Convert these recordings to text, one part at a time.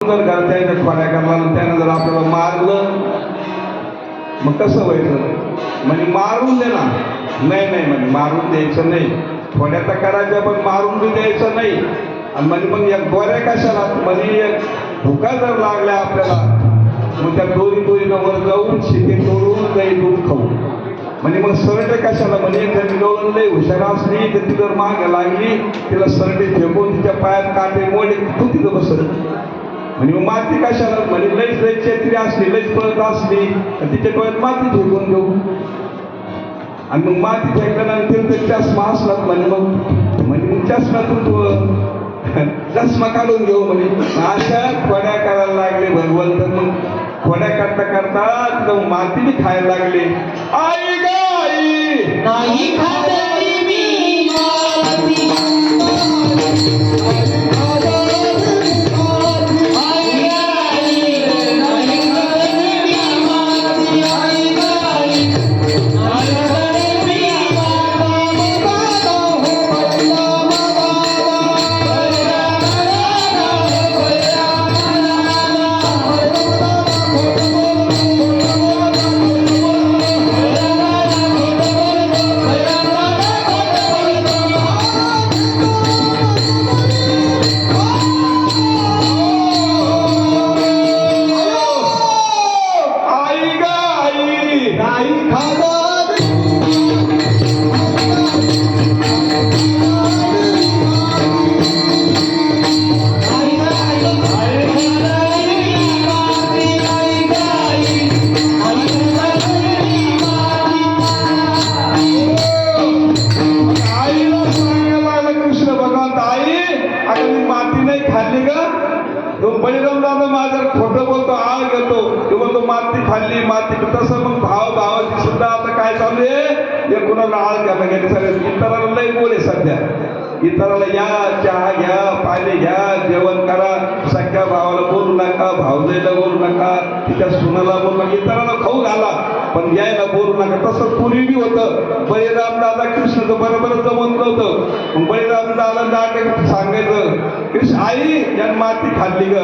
जर घरच्याच्या खोड्या त्यानं जर आपल्याला मारलं मग कसं व्हायचं? म्हणजे मारून दे ना. नाही नाही म्हणजे मारून द्यायचं नाही. थोड्याचा करायचं पण मारून बी द्यायचं नाही. आणि म्हणजे मग या गोऱ्या कशाला? म्हणजे एक भुका जर लागल्या आपल्याला मग त्या दोरी दोरीनं वर जाऊन शिके तोडून काही दूध खाऊ. म्हणजे मग सरटे कशाला? म्हणजे जर गवळण लई हुशार असली तर ती जर माग लागली तिला सरटे फेकून तिच्या पायात काटे मोडे तू तिथं बसत म्हणजे मग माती कशाला? म्हणजे लईच लई शेतकरी असली लईच पळत असली तर तिच्या डोळ्यात माती झोपून घेऊ. आणि मग माती फेकल्यानंतर ते चष्मा असला म्हणजे मग. म्हणजे मग चष्म्यातून तो चष्मा काढून घेऊ म्हणजे अशा खोड्या करायला लागले भगवंत. मग खोड्या करता करता तिथं माती बी खायला लागले. आई गाई नाही खाते तो बळीराम दादा माझं खोटं बोलतो आळ घेतो तो माती खाल्ली माती तसं मग भाव भावाची सुद्धा आता काय चालू आहे? हे कुणाला आळ घ्यायला गेले सगळे इतरांना नाही बोल आहे सध्या. इतराला या चहा घ्या पाणी घ्या जेवण करा सख्या भावाला बोलू नका भावजाईला बोलू नका तिच्या सुनाला बोलू नका इतरांना खाऊ घाला. पण यायला बोलू नका. तसं पूर्वी बी होतं. बळीराम दादा कृष्णाचं बरोबर जमत नव्हतं. बळीराम दादा दाटे सांगायचं कृष्ण आई यान माती खाल्ली ग.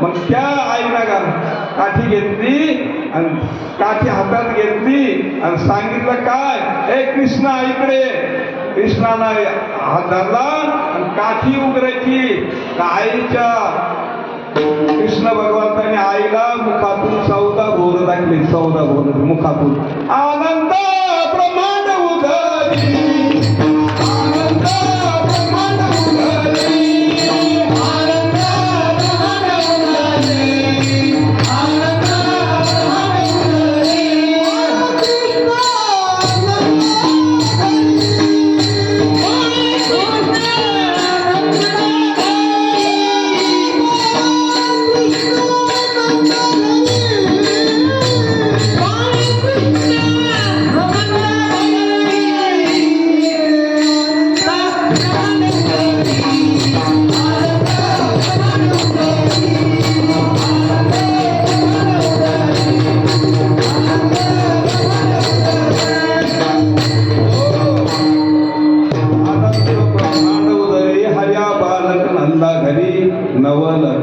मग त्या आईना का काठी घेतली आणि काठी हातात घेतली आणि सांगितलं काय? ए कृष्णा इकडे. कृष्णानं हात धरला आणि काठी उघडायची. का आईच्या कृष्ण भगवंताने आईला मुखातून चौदा ذلك صوره مخفض ألم تر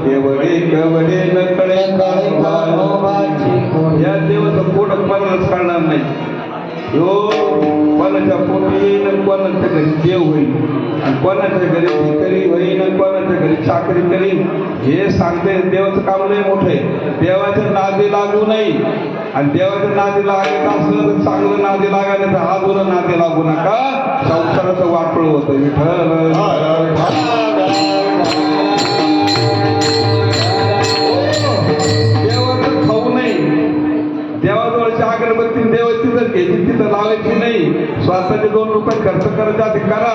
नवल कवडे केवळे नकळे या देवाचं पोट कोणालाच काढणार नाही. यो कोणाच्या पोटी येईन कोणाच्या घरी देव होईल आणि कोणाच्या घरी भिकारी होईन कोणाच्या घरी चाकरी करीन. हे सांगते देवाचं काम नाही मोठं आहे. देवाच्या नादी लागू नाही आणि देवाच्या नादी लागायचं असलं तर चांगलं नादी लागायला तर आजूला नादी लागू नका. संसाराचं वाटळ होतं विठ्ठल. देवाजवळच्या अगरबत्ती देव तिथं घ्यायची तिथं लावायची नाही. स्वतःचे दोन रुपये खर्च करायचे आधी करा.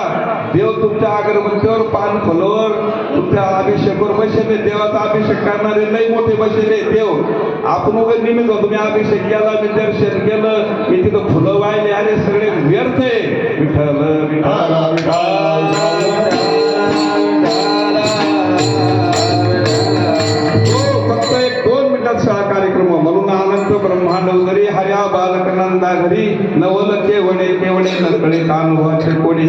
देव तुमच्या अगरबत्तीवर पान फुलावर तुमच्या अभिषेकवर बसेले देवाचा अभिषेक करणारे लई मोठे बसेले देव. आपण उघड निमित्त होतो मी अभिषेक केला मी दर्शन केलं मी तिथं फुलं वाहिले अरे सगळे व्यर्थ आहे. विठ्ठल विठ्ठल. अनंत ब्रह्मांड उदरी हर्या बालकनंदा घरी नवल केवडे केवडे नकळे कानुभवाचे कोणी